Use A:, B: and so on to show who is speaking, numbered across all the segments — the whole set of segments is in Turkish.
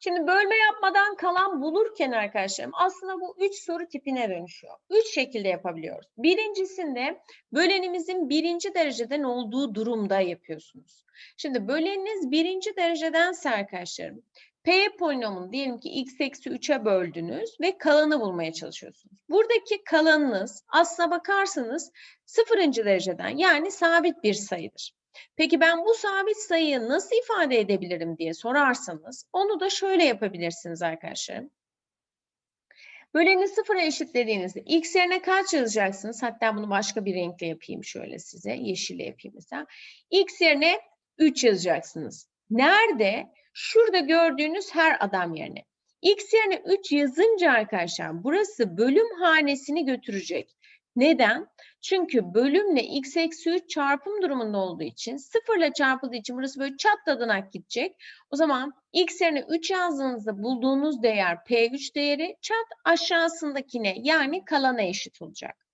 A: Şimdi bölme yapmadan kalan bulurken arkadaşlarım aslında bu üç soru tipine dönüşüyor. Üç şekilde yapabiliyoruz. Birincisinde bölenimizin birinci dereceden olduğu durumda yapıyorsunuz. Şimdi böleniniz birinci derecedense arkadaşlarım P polinomunu diyelim ki x eksi 3'e böldünüz ve kalanı bulmaya çalışıyorsunuz. Buradaki kalanınız aslına bakarsanız sıfırıncı dereceden yani sabit bir sayıdır. Peki ben bu sabit sayıyı nasıl ifade edebilirim diye sorarsanız onu da şöyle yapabilirsiniz arkadaşlarım. Böleni sıfıra eşitlediğinizde x yerine kaç yazacaksınız? Hatta bunu başka bir renkle yapayım şöyle size. Yeşille yapayım mesela. x yerine 3 yazacaksınız. Nerede? Şurada gördüğünüz her adam yerine. x yerine 3 yazınca arkadaşlar burası bölüm hanesini götürecek. Neden? Çünkü bölümle x eksi 3 çarpım durumunda olduğu için sıfırla çarpıldığı için burası böyle çatladanak gidecek. O zaman x yerine 3 yazdığınızda bulduğunuz değer p3 değeri çat aşağısındakine yani kalana eşit olacak.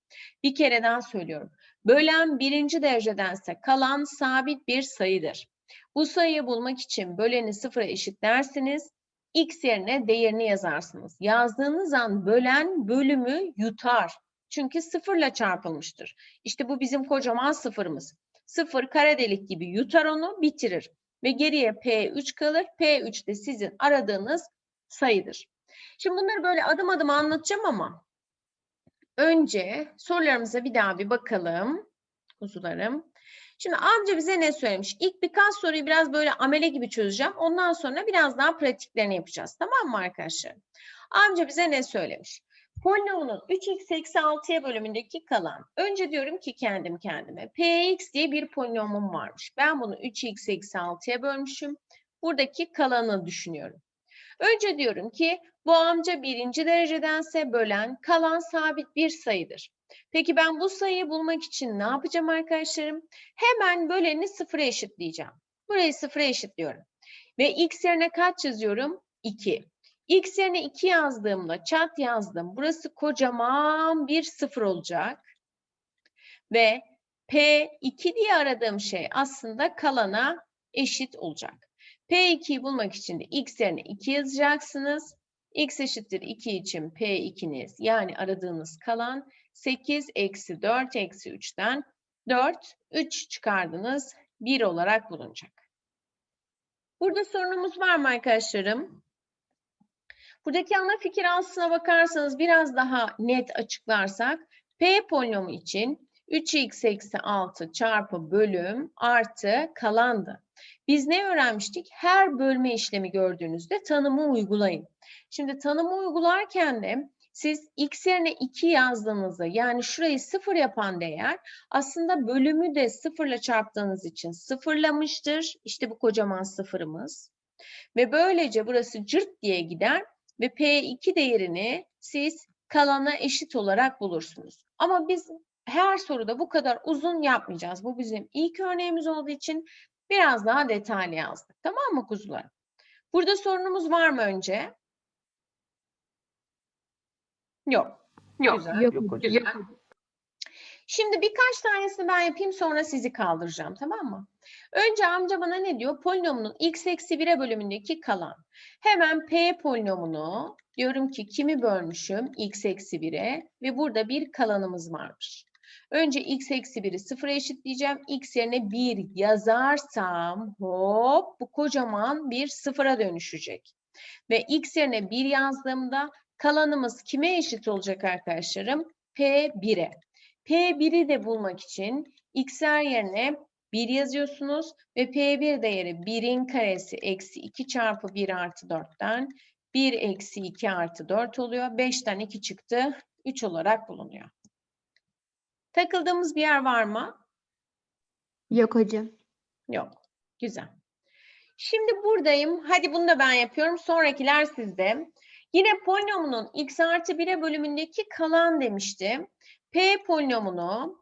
A: Bir kere daha söylüyorum. Bölen birinci derecedense kalan sabit bir sayıdır. Bu sayıyı bulmak için böleni sıfıra eşitlersiniz. X yerine değerini yazarsınız. Yazdığınız an bölen bölümü yutar. Çünkü sıfırla çarpılmıştır. İşte bu bizim kocaman sıfırımız. Sıfır kara delik gibi yutar onu bitirir. Ve geriye P3 kalır. P3 de sizin aradığınız sayıdır. Şimdi bunları böyle adım adım anlatacağım ama önce sorularımıza bir daha bir bakalım. Kuzularım. Şimdi amca bize ne söylemiş? İlk birkaç soruyu biraz böyle amele gibi çözeceğim. Ondan sonra biraz daha pratiklerini yapacağız. Tamam mı arkadaşlar? Amca bize ne söylemiş? Polinomunun 3x eksi 6'ya bölümündeki kalan. Önce diyorum ki kendim kendime. Px diye bir polinomum varmış. Ben bunu 3x eksi 6'ya bölmüşüm. Buradaki kalanı düşünüyorum. Önce diyorum ki bu amca birinci derecedense bölen kalan sabit bir sayıdır. Peki ben bu sayıyı bulmak için ne yapacağım arkadaşlarım? Hemen böleni sıfıra eşitleyeceğim. Burayı sıfıra eşitliyorum. Ve x yerine kaç yazıyorum? 2. X yerine 2 yazdığımda çat yazdım. Burası kocaman bir sıfır olacak. Ve P2 diye aradığım şey aslında kalana eşit olacak. P2'yi bulmak için de X yerine 2 yazacaksınız. X eşittir 2 için P2'niz yani aradığınız kalan 8 eksi 4 eksi 3'ten 4, 3 çıkardınız 1 olarak bulunacak. Burada sorunumuz var mı arkadaşlarım? Buradaki ana fikir aslına bakarsanız biraz daha net açıklarsak P polinomu için 3x eksi 6 çarpı bölüm artı kalandı. Biz ne öğrenmiştik? Her bölme işlemi gördüğünüzde tanımı uygulayın. Şimdi tanımı uygularken de siz x yerine 2 yazdığınızda yani şurayı 0 yapan değer aslında bölümü de 0 ile çarptığınız için sıfırlamıştır. İşte bu kocaman sıfırımız. Ve böylece burası cırt diye gider ve P2 değerini siz kalana eşit olarak bulursunuz. Ama biz her soruda bu kadar uzun yapmayacağız. Bu bizim ilk örneğimiz olduğu için biraz daha detaylı yazdık. Tamam mı kuzular? Burada sorunumuz var mı önce? Yok.
B: Yok,
A: Güzel.
B: yok, yok hocam.
A: Şimdi birkaç tanesini ben yapayım sonra sizi kaldıracağım tamam mı? Önce amca bana ne diyor? Polinomunun x eksi 1'e bölümündeki kalan. Hemen p polinomunu diyorum ki kimi bölmüşüm? x eksi 1'e ve burada bir kalanımız varmış. Önce x eksi 1'i sıfıra eşitleyeceğim. x yerine 1 yazarsam hop bu kocaman bir sıfıra dönüşecek. Ve x yerine 1 yazdığımda kalanımız kime eşit olacak arkadaşlarım? P1'e. P1'i de bulmak için x'ler yerine 1 yazıyorsunuz ve P1 değeri 1'in karesi eksi 2 çarpı 1 artı 4'ten 1 eksi 2 artı 4 oluyor. 5'ten 2 çıktı. 3 olarak bulunuyor. Takıldığımız bir yer var mı?
B: Yok hocam.
A: Yok. Güzel. Şimdi buradayım. Hadi bunu da ben yapıyorum. Sonrakiler sizde. Yine polinomunun x artı 1'e bölümündeki kalan demiştim. P polinomunu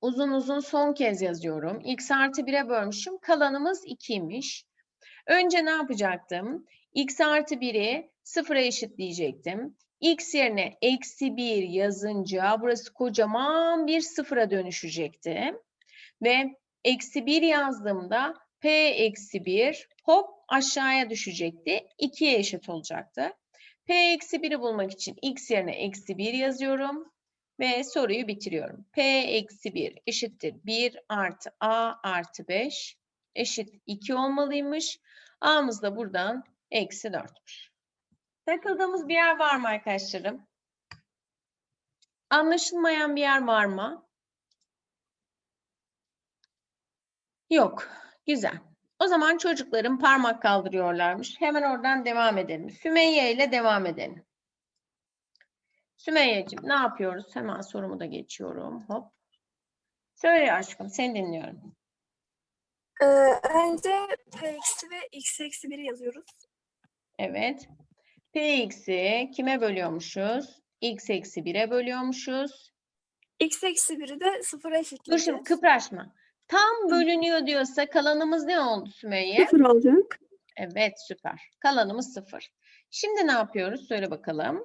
A: uzun uzun son kez yazıyorum. x artı 1'e bölmüşüm. Kalanımız 2'ymiş. Önce ne yapacaktım? x artı 1'i sıfıra eşitleyecektim. x yerine eksi 1 yazınca burası kocaman bir sıfıra dönüşecekti. Ve eksi 1 yazdığımda P eksi 1 hop aşağıya düşecekti. 2'ye eşit olacaktı. P eksi 1'i bulmak için x yerine eksi 1 yazıyorum. Ve soruyu bitiriyorum. P eksi 1 eşittir 1 artı A artı 5 eşit 2 olmalıymış. A'mız da buradan eksi 4'müş. Takıldığımız bir yer var mı arkadaşlarım? Anlaşılmayan bir yer var mı? Yok. Güzel. O zaman çocukların parmak kaldırıyorlarmış. Hemen oradan devam edelim. Sümeyye ile devam edelim. Sümeyyeciğim ne yapıyoruz? Hemen sorumu da geçiyorum. Hop. Söyle aşkım seni dinliyorum.
C: Ee, önce p eksi ve x eksi 1'i yazıyoruz.
A: Evet. Px'i kime bölüyormuşuz? x eksi 1'e bölüyormuşuz.
C: x eksi 1'i de 0'a
A: Dur şimdi
C: eşitleyeceğiz.
A: kıpraşma. Tam bölünüyor diyorsa kalanımız ne oldu Sümeyye?
C: 0 olacak.
A: Evet süper. Kalanımız 0. Şimdi ne yapıyoruz? Söyle bakalım.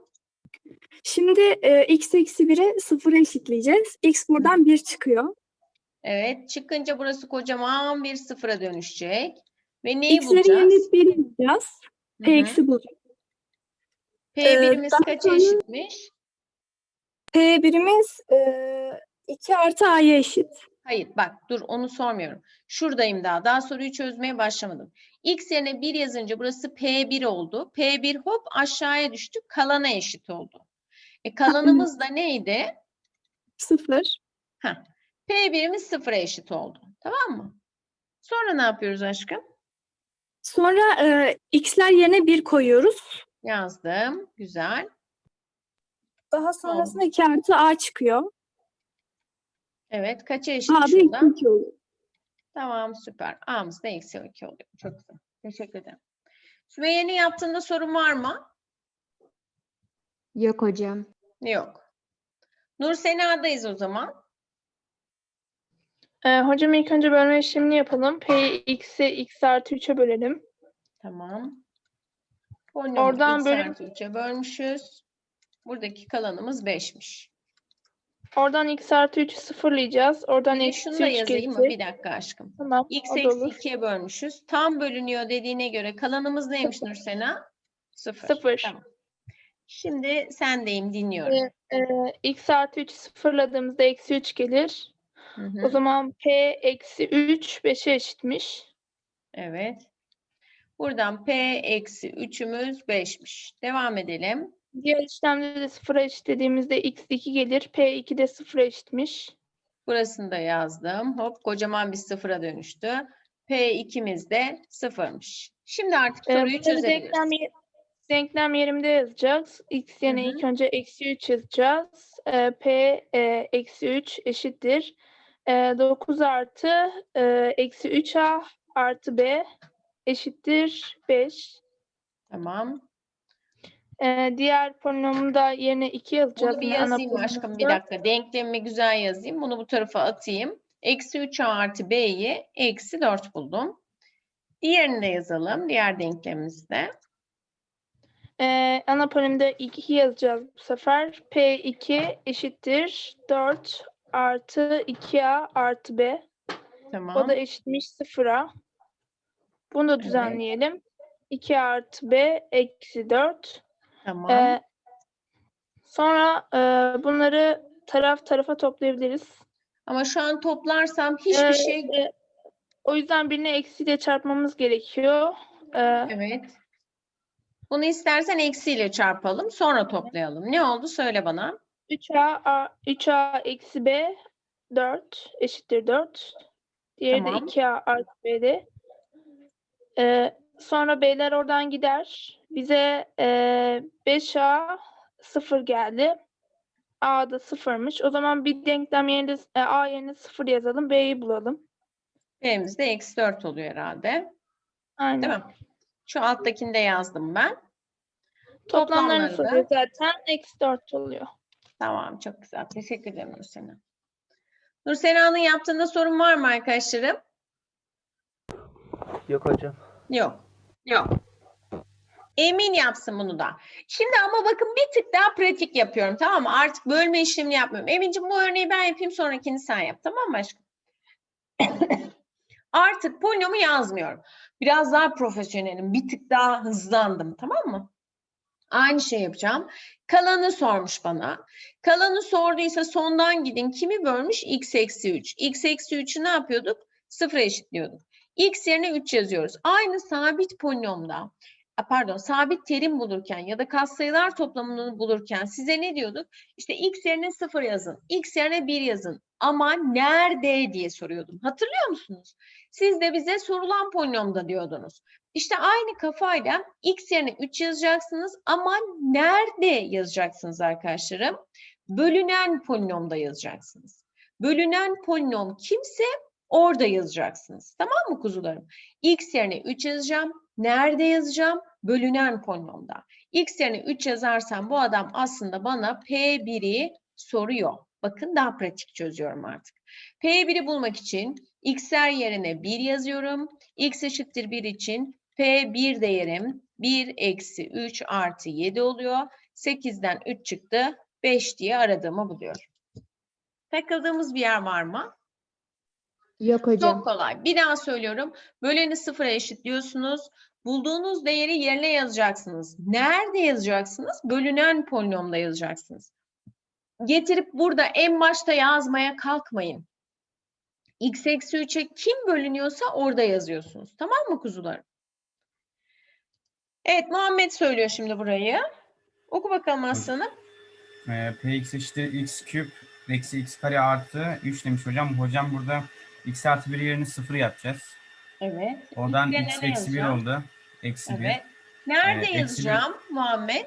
C: Şimdi e, x eksi 1'i 0'a eşitleyeceğiz. x buradan 1 çıkıyor.
A: Evet çıkınca burası kocaman bir sıfıra dönüşecek. Ve neyi
C: x'leri
A: bulacağız?
C: yerine 1 yazacağız. p eksi bulacağız.
A: P
C: Ee,
A: birimiz
C: daha
A: kaça
C: sonra-
A: eşitmiş?
C: p birimiz e, 2 artı a'ya eşit.
A: Hayır bak dur onu sormuyorum. Şuradayım daha. Daha soruyu çözmeye başlamadım. X yerine 1 yazınca burası P1 oldu. P1 hop aşağıya düştü. Kalana eşit oldu. E kalanımız da neydi?
C: 0.
A: P1'imiz sıfıra eşit oldu. Tamam mı? Sonra ne yapıyoruz aşkım?
C: Sonra e, x'ler yerine 1 koyuyoruz.
A: Yazdım. Güzel.
C: Daha sonrasında 2 artı a çıkıyor.
A: Evet. Kaça
C: a
A: eşitmiş
C: da
A: o da?
C: eksi 2 oluyor.
A: Tamam süper. A'mız da eksi 2 oluyor. Çok güzel. Teşekkür ederim. Sümeyye'nin yaptığında sorun var mı?
B: Yok hocam.
A: Yok. Nur Sena'dayız o zaman.
D: Ee, hocam ilk önce bölme işlemini yapalım. P'yi x'e x artı 3'e bölelim.
A: Tamam. Polinomu
D: Oradan
A: x
D: bölüm-
A: artı 3'e bölmüşüz. Buradaki kalanımız 5'miş.
D: Oradan x artı 3'ü sıfırlayacağız. Oradan eksi
A: şunu
D: 3
A: da yazayım mı? Bir dakika aşkım.
D: Tamam,
A: X eksi
D: olur.
A: 2'ye bölmüşüz. Tam bölünüyor dediğine göre kalanımız neymiş Nur Sena? 0.
D: Sıfır.
A: Tamam. Şimdi sendeyim dinliyorum.
D: Ee, e, x artı 3'ü sıfırladığımızda eksi 3 gelir.
A: Hı hı.
D: O zaman p eksi 3 5'e eşitmiş.
A: Evet. Buradan P eksi 3'ümüz 5'miş. Devam edelim.
D: Diğer işlemde de sıfıra eşitlediğimizde x 2 gelir. P2 de sıfıra eşitmiş.
A: Burasını da yazdım. Hop kocaman bir sıfıra dönüştü. P2'miz de sıfırmış. Şimdi artık
D: Ee,
A: soruyu
D: bunları
A: çözebiliriz.
D: denklem, denklem yerimde yazacağız. X yerine
A: Hı hı.
D: ilk önce eksi 3 yazacağız. Ee, P e, eksi 3 eşittir. E, 9 artı e, eksi 3A artı B eşittir 5.
A: Tamam.
D: E, diğer polinomu da yerine 2 yazacağız.
A: Bunu bir
D: ana
A: yazayım aşkım bir dakika. Denklemimi güzel yazayım. Bunu bu tarafa atayım. Eksi 3A artı B'yi eksi 4 buldum. Diğerini de yazalım. Diğer denklemimizde.
D: E, ana polinomda 2 yazacağız bu sefer. P2 eşittir 4 artı 2A artı B.
A: Tamam.
D: O da eşitmiş sıfıra. Bunu da düzenleyelim. 2 artı b eksi 4.
A: Tamam.
D: Ee, sonra e, bunları taraf tarafa toplayabiliriz.
A: Ama şu an toplarsam hiçbir
D: Ee,
A: şey
D: e, o yüzden birine eksiyle çarpmamız gerekiyor. Ee,
A: Evet. Bunu istersen eksiyle çarpalım, sonra toplayalım. Ne oldu? Söyle bana.
D: 3a, a- 3a eksi b 4 eşittir 4. Diğeri
A: Tamam.
D: de 2a artı b'de. Ee, sonra b'ler oradan gider. Bize e, 5a 0 geldi. a da 0'mış. O zaman bir denklem yerine e, a yerine 0 yazalım. b'yi bulalım.
A: B'miz de eksi 4 oluyor herhalde.
D: Aynen.
A: Değil mi? Şu alttakini de yazdım ben.
D: Toplamlarını
A: Toplamları da-
D: soruyor zaten. Eksi 4 oluyor.
A: Tamam, çok güzel. Teşekkür ederim Nursena. Nursena'nın yaptığında sorun var mı arkadaşlarım?
E: Yok hocam.
A: Yok. Yok. Emin yapsın bunu da. Şimdi ama bakın bir tık daha pratik yapıyorum tamam mı? Artık bölme işlemini yapmıyorum. Emin'ciğim bu örneği ben yapayım sonrakini sen yap tamam mı aşkım? Artık polinomu yazmıyorum. Biraz daha profesyonelim. Bir tık daha hızlandım. Tamam mı? Aynı şey yapacağım. Kalanı sormuş bana. Kalanı sorduysa sondan gidin. Kimi bölmüş? x eksi 3. x eksi 3'ü ne yapıyorduk? Sıfıra eşitliyorduk. X yerine 3 yazıyoruz. Aynı sabit polinomda, pardon sabit terim bulurken ya da katsayılar toplamını bulurken size ne diyorduk? İşte x yerine 0 yazın, x yerine 1 yazın. Ama nerede diye soruyordum. Hatırlıyor musunuz? Siz de bize sorulan polinomda diyordunuz. İşte aynı kafayla x yerine 3 yazacaksınız ama nerede yazacaksınız arkadaşlarım? Bölünen polinomda yazacaksınız. Bölünen polinom kimse orada yazacaksınız. Tamam mı kuzularım? x yerine 3 yazacağım. Nerede yazacağım? Bölünen polinomda. x yerine 3 yazarsam bu adam aslında bana P1'i soruyor. Bakın daha pratik çözüyorum artık. P1'i bulmak için x'ler yerine 1 yazıyorum. x eşittir 1 için P1 değerim 1 eksi 3 artı 7 oluyor. 8'den 3 çıktı. 5 diye aradığımı buluyorum. Takıldığımız bir yer var mı?
B: Yok hocam.
A: Çok kolay. Bir daha söylüyorum. Böleni sıfıra eşitliyorsunuz. Bulduğunuz değeri yerine yazacaksınız. Nerede yazacaksınız? Bölünen polinomda yazacaksınız. Getirip burada en başta yazmaya kalkmayın. x eksi 3'e kim bölünüyorsa orada yazıyorsunuz. Tamam mı kuzularım? Evet Muhammed söylüyor şimdi burayı. Oku bakalım aslanım.
E: Ee, Px eşittir x küp eksi x kare artı 3 demiş hocam. Hocam burada x artı 1 yerine 0 yapacağız.
A: Evet.
E: Oradan x eksi 1
A: yazacağım?
E: oldu. Eksi 1.
A: Evet. Nerede
E: Ee, eksi bir-
A: yazacağım Muhammed?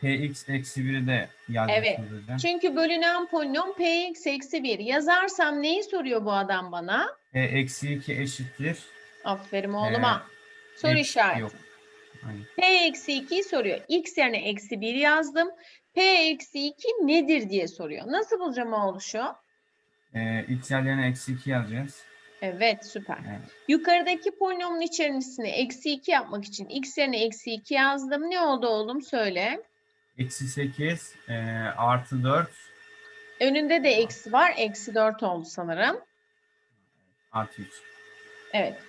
E: Px eksi 1'i de yazacaksınız hocam.
A: Çünkü bölünen polinom px eksi 1. Yazarsam neyi soruyor bu adam bana?
E: P eksi 2 eşittir.
A: Aferin oğluma. Soru
E: eksi-
A: işareti.
E: Yok. Aynen.
A: P eksi 2'yi soruyor. X yerine eksi 1 yazdım. P eksi 2 nedir diye soruyor. Nasıl bulacağım o oluşu?
E: Ee, x yerlerine eksi 2 yazacağız.
A: Evet süper.
E: Evet.
A: Yukarıdaki polinomun içerisine eksi 2 yapmak için x yerine eksi 2 yazdım. Ne oldu oğlum söyle.
E: Eksi 8 e, artı 4
A: Önünde de eksi var. Eksi 4 oldu sanırım.
E: artı 3.
A: Evet.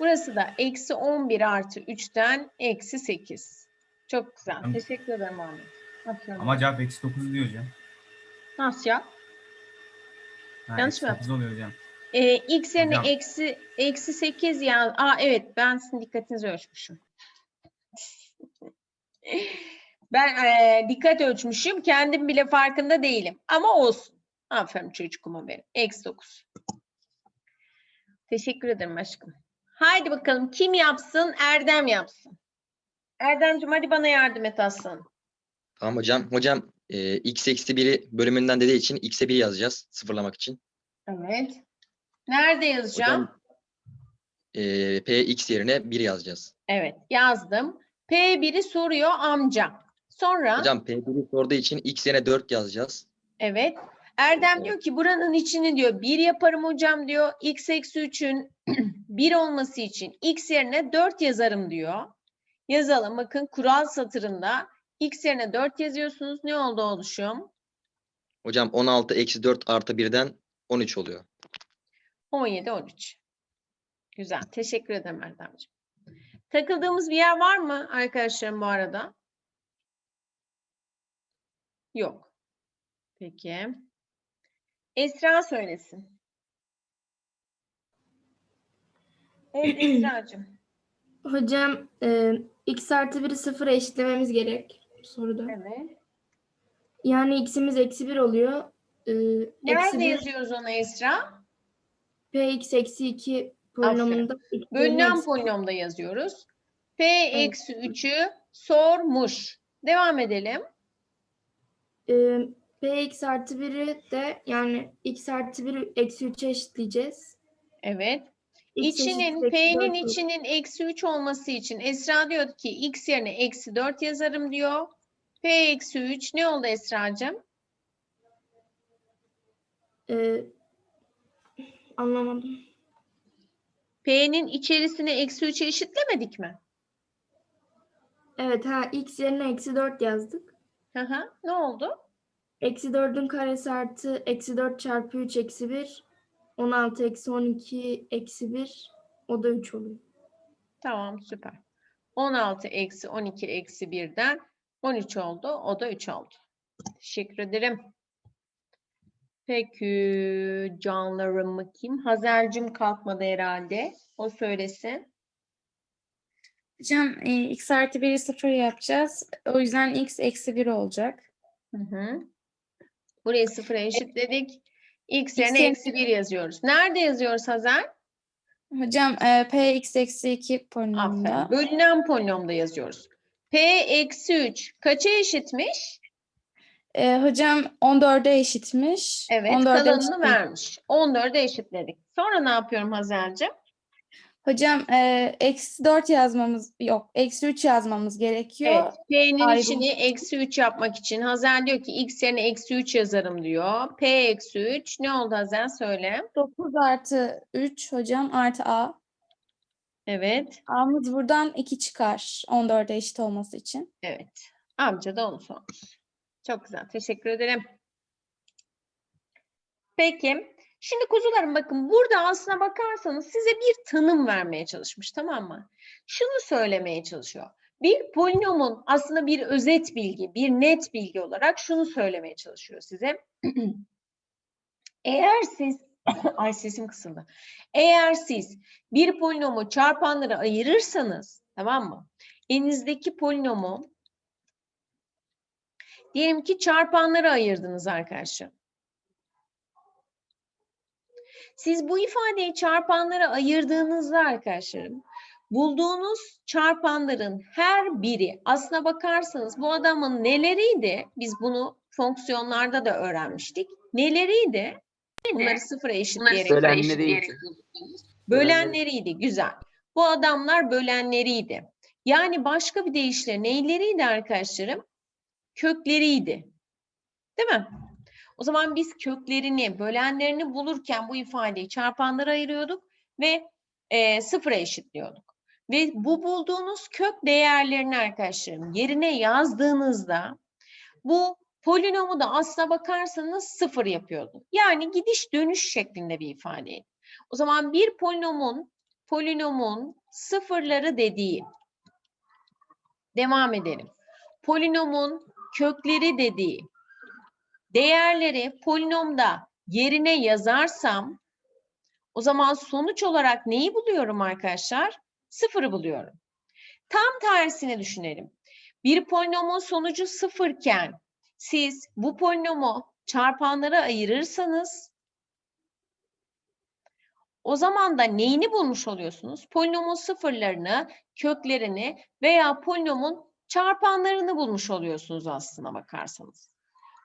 A: Burası da eksi 11 artı 3'ten eksi 8. Çok güzel.
E: Tamam.
A: Teşekkür ederim Ahmet.
E: Ama cevap eksi 9 diyor hocam.
A: Nasıl ya?
E: Ha,
A: Yanlış mı yaptım?
E: 9 oluyor hocam.
A: Ee, x yerine
E: Hocam.
A: eksi, eksi 8 yaz. Aa evet ben sizin dikkatinizi ölçmüşüm. ben eee, dikkat ölçmüşüm. Kendim bile farkında değilim. Ama olsun. Aferin çocuğuma benim. Eksi 9. Teşekkür ederim aşkım. Haydi bakalım kim yapsın? Erdem yapsın. Erdemciğim hadi bana yardım et aslanım.
F: Tamam hocam. Hocam e, x eksi 1'i bölümünden dediği için x'e 1 yazacağız sıfırlamak için.
A: Evet. Nerede yazacağım?
F: Hocam e, p x yerine 1 yazacağız.
A: Evet yazdım. P1'i soruyor amca. Sonra
F: Hocam p1'i sorduğu için x yerine 4 yazacağız.
A: evet. Erdem diyor ki buranın içini diyor 1 yaparım hocam diyor. X eksi 3'ün 1 olması için x yerine 4 yazarım diyor. Yazalım. Bakın kural satırında x yerine 4 yazıyorsunuz. Ne oldu oluşum?
F: Hocam 16 eksi 4 artı 1'den 13 oluyor.
A: 17, 13. Güzel. Teşekkür ederim Erdemciğim. Takıldığımız bir yer var mı arkadaşlarım bu arada? Yok. Peki. Esra söylesin. Evet Esra'cığım.
G: Hocam e, x artı 1'i sıfıra eşitlememiz gerek soruda.
A: Evet.
G: Yani x'imiz eksi 1 oluyor. E, eksi
A: Nerede
G: 1
A: yazıyoruz onu Esra?
G: px eksi 2 polinomunda
A: Bölünen
G: eksi-
A: polinomda yazıyoruz. P eksi 3'ü sormuş. Devam edelim.
G: e, px artı 1'i de yani x artı 1'i eksi 3'e eşitleyeceğiz.
A: Evet. İçinin, P'nin
G: 4 olur.
A: içinin eksi 3 olması için Esra diyor ki X yerine eksi 4 yazarım diyor. P eksi 3 ne oldu Esra'cığım?
G: E, anlamadım.
A: P'nin içerisine eksi 3'e eşitlemedik mi?
G: Evet ha x yerine eksi 4 yazdık.
A: Hı hı. Ne oldu?
G: Eksi 4'ün karesi artı eksi 4 çarpı 3 eksi 1 16 eksi 12 eksi 1 o da 3 oluyor.
A: Tamam süper. 16 eksi 12 eksi 1'den 13 oldu. O da 3 oldu. Teşekkür ederim. Peki canlarım bakayım. Hazelcim kalkmadı herhalde. O söylesin.
B: Hocam e, x artı 1'i 0 yapacağız. O yüzden x eksi 1 olacak.
A: Hı hı. Burayı sıfıra eşitledik. X yerine eksi 1 yazıyoruz. Nerede yazıyoruz Hazel?
B: Hocam e, p x eksi 2 polinomda.
A: Aferin. Bölünen polinomda yazıyoruz. P eksi 3 kaça eşitmiş?
B: E, hocam 14'e eşitmiş.
A: Evet
B: 14'e
A: kalanını
B: eşitmiş.
A: vermiş. 14'e eşitledik. Sonra ne yapıyorum Hazel'cim?
B: Hocam e, eksi 4 yazmamız yok. Eksi 3 yazmamız gerekiyor.
A: Evet. P'nin içini eksi 3 yapmak için Hazel diyor ki x yerine eksi 3 yazarım diyor. P eksi 3 ne oldu Hazel söyle.
B: 9 artı 3 hocam artı a.
A: Evet.
B: A'mız buradan 2 çıkar. 14'e eşit olması için.
A: Evet. Amca da onu sormuş. Çok güzel. Teşekkür ederim. Peki. Şimdi kuzularım bakın burada aslına bakarsanız size bir tanım vermeye çalışmış tamam mı? Şunu söylemeye çalışıyor. Bir polinomun aslında bir özet bilgi, bir net bilgi olarak şunu söylemeye çalışıyor size. Eğer siz, ay sesim kısıldı. Eğer siz bir polinomu çarpanlara ayırırsanız, tamam mı? Elinizdeki polinomu Diyelim ki çarpanlara ayırdınız arkadaşlar. Siz bu ifadeyi çarpanlara ayırdığınızda arkadaşlarım, bulduğunuz çarpanların her biri aslına bakarsanız bu adamın neleriydi? Biz bunu fonksiyonlarda da öğrenmiştik. Neleriydi? Bunları sıfıra eşitleyerek.
F: Bölenleriydi.
A: Bölenleriydi. Güzel. Bu adamlar bölenleriydi. Yani başka bir deyişle neyleriydi arkadaşlarım? Kökleriydi. Değil mi? O zaman biz köklerini, bölenlerini bulurken bu ifadeyi çarpanlara ayırıyorduk ve e, sıfıra eşitliyorduk. Ve bu bulduğunuz kök değerlerini arkadaşlarım yerine yazdığınızda bu polinomu da aslına bakarsanız sıfır yapıyordu. Yani gidiş dönüş şeklinde bir ifadeydi. O zaman bir polinomun polinomun sıfırları dediği devam edelim. Polinomun kökleri dediği değerleri polinomda yerine yazarsam o zaman sonuç olarak neyi buluyorum arkadaşlar? Sıfırı buluyorum. Tam tersini düşünelim. Bir polinomun sonucu sıfırken siz bu polinomu çarpanlara ayırırsanız o zaman da neyini bulmuş oluyorsunuz? Polinomun sıfırlarını, köklerini veya polinomun çarpanlarını bulmuş oluyorsunuz aslına bakarsanız.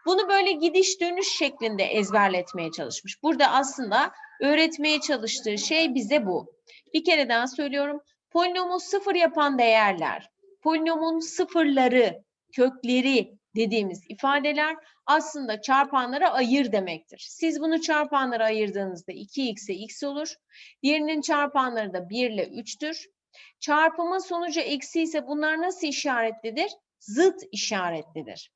A: Bunu böyle gidiş dönüş şeklinde ezberletmeye çalışmış. Burada aslında öğretmeye çalıştığı şey bize bu. Bir kere daha söylüyorum. Polinomu sıfır yapan değerler, polinomun sıfırları, kökleri dediğimiz ifadeler aslında çarpanlara ayır demektir. Siz bunu çarpanlara ayırdığınızda 2x'e x olur. Diğerinin çarpanları da 1 ile 3'tür. Çarpımın sonucu eksi ise bunlar nasıl işaretlidir? Zıt işaretlidir.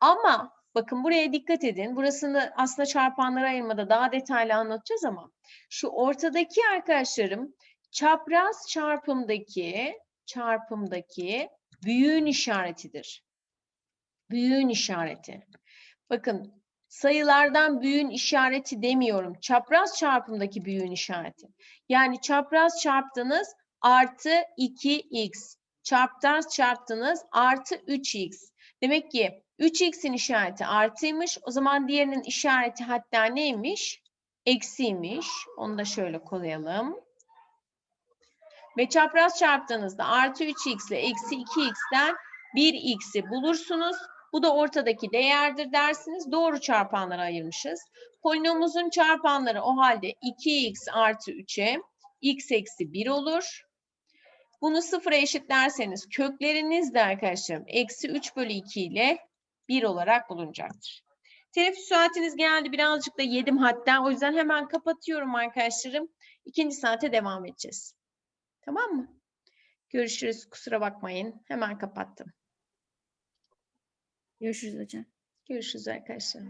A: Ama bakın buraya dikkat edin. Burasını aslında çarpanlara ayırmada daha detaylı anlatacağız ama şu ortadaki arkadaşlarım çapraz çarpımdaki çarpımdaki büyüğün işaretidir. Büyüğün işareti. Bakın sayılardan büyüğün işareti demiyorum. Çapraz çarpımdaki büyüğün işareti. Yani çapraz çarptınız artı 2x. Çapraz çarptınız artı 3x. Demek ki 3x'in işareti artıymış. O zaman diğerinin işareti hatta neymiş? Eksiymiş. Onu da şöyle koyalım. Ve çapraz çarptığınızda artı 3x ile eksi 2x'ten 1x'i bulursunuz. Bu da ortadaki değerdir dersiniz. Doğru çarpanlara ayırmışız. Polinomumuzun çarpanları o halde 2x artı 3'e x eksi 1 olur. Bunu sıfıra eşitlerseniz kökleriniz de arkadaşlarım eksi 3 bölü 2 ile 1 olarak bulunacaktır. Teneffüs saatiniz geldi. Birazcık da yedim hatta. O yüzden hemen kapatıyorum arkadaşlarım. İkinci saate devam edeceğiz. Tamam mı? Görüşürüz. Kusura bakmayın. Hemen kapattım.
B: Görüşürüz hocam.
A: Görüşürüz arkadaşlar.